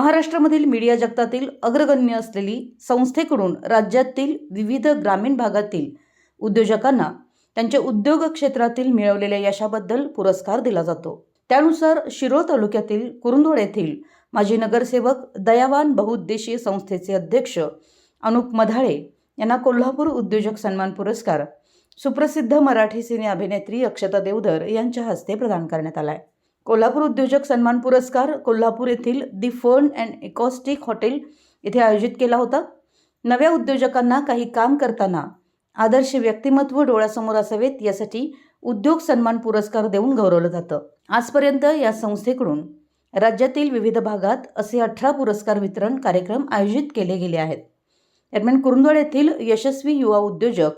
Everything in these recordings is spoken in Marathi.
महाराष्ट्रामधील मीडिया जगतातील अग्रगण्य असलेली संस्थेकडून राज्यातील विविध ग्रामीण भागातील उद्योजकांना त्यांच्या उद्योग क्षेत्रातील मिळवलेल्या यशाबद्दल पुरस्कार दिला जातो. त्यानुसार शिरोळ तालुक्यातील कुरुंदोड येथील माजी नगरसेवक दयावान बहुउद्देशीय संस्थेचे अध्यक्ष अनुप मधाळे यांना कोल्हापूर उद्योजक सन्मान पुरस्कार सुप्रसिद्ध मराठी सिने अभिनेत्री अक्षता देवधर यांच्या हस्ते प्रदान करण्यात आला आहे कोल्हापूर उद्योजक सन्मान पुरस्कार कोल्हापूर येथील the Fern and acoustic hotel येथे आयोजित केला होता. नव्या उद्योजकांना काही काम करताना आदर्श व्यक्तिमत्व डोळ्यासमोर असावेत यासाठी उद्योग सन्मान पुरस्कार देऊन गौरवलं जातं. आजपर्यंत या संस्थेकडून राज्यातील विविध भागात असे अठरा पुरस्कार वितरण कार्यक्रम आयोजित केले गेले आहेत. दरम्यान कुरुंदवाड येथील यशस्वी युवा उद्योजक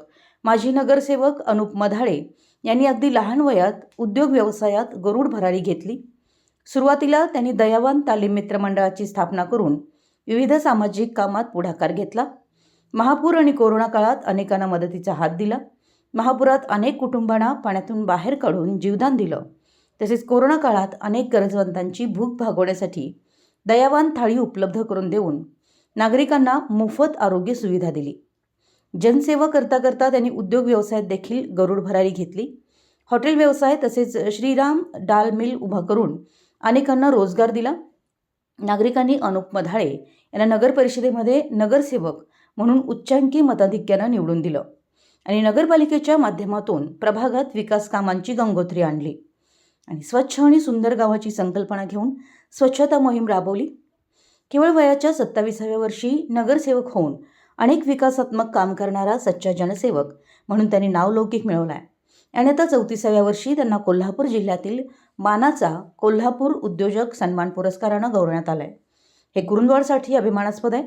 माजी नगरसेवक अनुप मधाळे यांनी अगदी लहान वयात उद्योग व्यवसायात गरुड भरारी घेतली. सुरुवातीला त्यांनी दयावान तालीम मित्र मंडळाची स्थापना करून विविध सामाजिक कामात पुढाकार घेतला. महापूर आणि कोरोना काळात अनेकांना मदतीचा हात दिला. महापुरात अनेक कुटुंबांना पाण्यातून बाहेर काढून जीवदान दिलं. तसेच कोरोना काळात अनेक गरजवंतांची भूक भागवण्यासाठी दयावान थाळी उपलब्ध करून देऊन नागरिकांना मोफत आरोग्य सुविधा दिली. जनसेवा करता करता त्यांनी उद्योग व्यवसायात देखील गरुड भरारी घेतली. हॉटेल व्यवसाय तसेच श्रीराम डाल मिल उभा करून अनेकांना रोजगार दिला. नागरिकांनी अनुप मधाळे यांना नगर परिषदेमध्ये नगरसेवक म्हणून उच्चांकी मताधिक्यानं निवडून दिलं आणि नगरपालिकेच्या माध्यमातून प्रभागात विकास कामांची गंगोत्री आणली. आणि स्वच्छ आणि सुंदर गावाची संकल्पना घेऊन स्वच्छता मोहीम राबवली. केवळ वयाच्या सत्ताविसाव्या वर्षी नगरसेवक होऊन अनेक विकासात्मक काम करणारा सच्चा जनसेवक म्हणून त्यांनी नावलौकिक मिळवला आहे आणि आता चौतीसाव्या वर्षी त्यांना कोल्हापूर जिल्ह्यातील मानाचा कोल्हापूर उद्योजक सन्मान पुरस्कारानं गौरवण्यात आलं आहे हे कुरुंदवाडसाठी अभिमानास्पद आहे.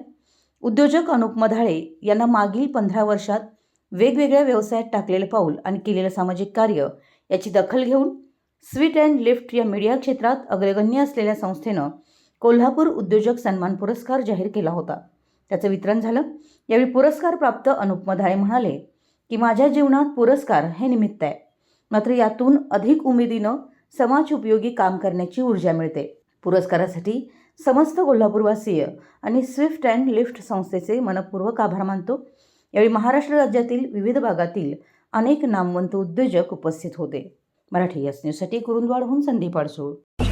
उद्योजक अनुप मधाळे यांना मागील पंधरा वर्षात वेगवेगळ्या व्यवसायात टाकलेलं पाऊल आणि केलेलं सामाजिक कार्य याची दखल घेऊन स्वीट अँड लिफ्ट या मीडिया क्षेत्रात अग्रगण्य असलेल्या संस्थेनं कोल्हापूर उद्योजक सन्मान पुरस्कार जाहीर केला होता. त्याचं वितरण झालं. यावेळी पुरस्कार प्राप्त अनुप मधाळे म्हणाले की माझ्या जीवनात पुरस्कार हे निमित्त आहे. मात्र यातून अधिक उमेदीनं समाज उपयोगी काम करण्याची ऊर्जा मिळते. पुरस्कारासाठी समस्त कोल्हापूरवासीय आणि स्विफ्ट अँड लिफ्ट संस्थेचे मनपूर्वक आभार मानतो. यावेळी महाराष्ट्र राज्यातील विविध भागातील अनेक नामवंत उद्योजक उपस्थित होते. मराठी यस न्यूजसाठी कुरुंदवाडहून संदीप अडसूळ